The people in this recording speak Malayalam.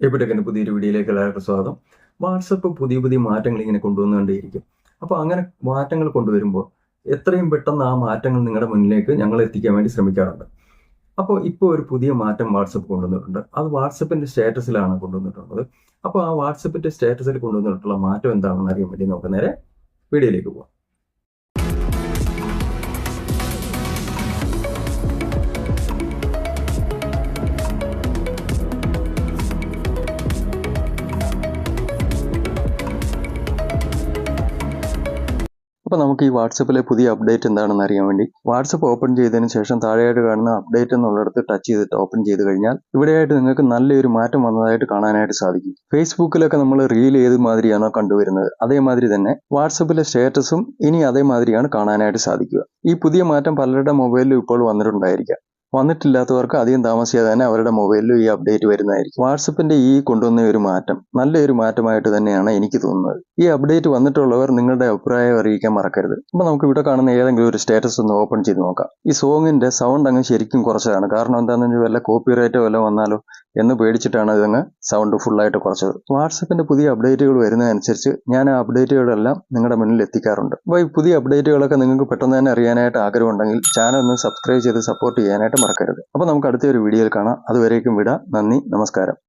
എവിടെയൊക്കെ പുതിയൊരു വീഡിയോയിലേക്ക് എല്ലാവർക്കും സ്വാഗതം. വാട്സപ്പ് പുതിയ പുതിയ മാറ്റങ്ങൾ ഇങ്ങനെ കൊണ്ടുവന്നുകൊണ്ടേയിരിക്കും. അപ്പോൾ അങ്ങനെ മാറ്റങ്ങൾ കൊണ്ടുവരുമ്പോൾ എത്രയും പെട്ടെന്ന് ആ മാറ്റങ്ങൾ നിങ്ങളുടെ മുന്നിലേക്ക് ഞങ്ങൾ എത്തിക്കാൻ വേണ്ടി ശ്രമിക്കാറുണ്ട്. അപ്പോൾ ഇപ്പോൾ ഒരു പുതിയ മാറ്റം വാട്സപ്പ് കൊണ്ടുവന്നിട്ടുണ്ട്. അത് വാട്സപ്പിന്റെ സ്റ്റാറ്റസിലാണ് കൊണ്ടുവന്നിട്ടുള്ളത്. അപ്പോൾ ആ വാട്സപ്പിന്റെ സ്റ്റാറ്റസിൽ കൊണ്ടുവന്നിട്ടുള്ള മാറ്റം എന്താണെന്ന് അറിയാൻ വേണ്ടി നമുക്ക് നേരെ വീഡിയോയിലേക്ക് പോകാം അപ്പോൾ നമുക്ക് ഈ വാട്സപ്പിലെ പുതിയ അപ്ഡേറ്റ് എന്താണെന്ന് അറിയാൻ വേണ്ടി വാട്സപ്പ് ഓപ്പൺ ചെയ്തതിന് ശേഷം താഴെയായിട്ട് കാണുന്ന അപ്ഡേറ്റ് എന്നുള്ളിടത്ത് ടച്ച് ചെയ്തിട്ട് ഓപ്പൺ ചെയ്ത് കഴിഞ്ഞാൽ ഇവിടെയായിട്ട് നിങ്ങൾക്ക് നല്ലൊരു മാറ്റം വന്നതായിട്ട് കാണാനായിട്ട് സാധിക്കും. ഫേസ്ബുക്കിലൊക്കെ നമ്മൾ റീൽ ഏത് മാതിരിയാണോ കണ്ടുവരുന്നത് അതേമാതിരി തന്നെ വാട്സപ്പിലെ സ്റ്റേറ്റസും ഇനി അതേമാതിരിയാണ് കാണാനായിട്ട് സാധിക്കുക. ഈ പുതിയ മാറ്റം പലരുടെ മൊബൈലിലും ഇപ്പോൾ വന്നിട്ടുണ്ടായിരിക്കാം. വന്നിട്ടില്ലാത്തവർക്ക് അധികം താമസിയാതെ തന്നെ അവരുടെ മൊബൈലിലും ഈ അപ്ഡേറ്റ് വരുന്നതായിരിക്കും. വാട്സപ്പിന്റെ ഈ കൊണ്ടുവന്ന ഒരു മാറ്റം നല്ലൊരു മാറ്റമായിട്ട് തന്നെയാണ് എനിക്ക് തോന്നുന്നത്. ഈ അപ്ഡേറ്റ് വന്നിട്ടുള്ളവർ നിങ്ങളുടെ അഭിപ്രായം അറിയിക്കാൻ മറക്കരുത്. അപ്പൊ നമുക്ക് ഇവിടെ കാണുന്ന ഏതെങ്കിലും ഒരു സ്റ്റാറ്റസ് ഒന്ന് ഓപ്പൺ ചെയ്ത് നോക്കാം. ഈ സോങ്ങിന്റെ സൗണ്ട് അങ്ങ് ശരിക്കും കുറച്ചതാണ് കാരണം എന്താണെന്ന് വെച്ചാൽ വല്ല കോപ്പിറൈറ്റോ വല്ല വന്നാലോ എന്ന് പേടിച്ചിട്ടാണ് ഇതങ്ങ് സൗണ്ട് ഫുള്ളായിട്ട് കുറച്ചത്. വാട്സപ്പിന്റെ പുതിയ അപ്ഡേറ്റുകൾ വരുന്നതനുസരിച്ച് ഞാൻ ആ അപ്ഡേറ്റുകളെല്ലാം നിങ്ങളുടെ മുന്നിൽ എത്തിക്കാറുണ്ട്. അപ്പോൾ ഈ പുതിയ അപ്ഡേറ്റുകളൊക്കെ നിങ്ങൾക്ക് പെട്ടെന്ന് തന്നെ അറിയാനായിട്ട് ആഗ്രഹമുണ്ടെങ്കിൽ ചാനൽ ഒന്ന് സബ്സ്ക്രൈബ് ചെയ്ത് സപ്പോർട്ട് ചെയ്യാനായിട്ട് മറക്കരുത്. അപ്പോൾ നമുക്ക് അടുത്ത ഒരു വീഡിയോയിൽ കാണാം. അതുവരേക്കും വിടാം. നന്ദി. നമസ്കാരം.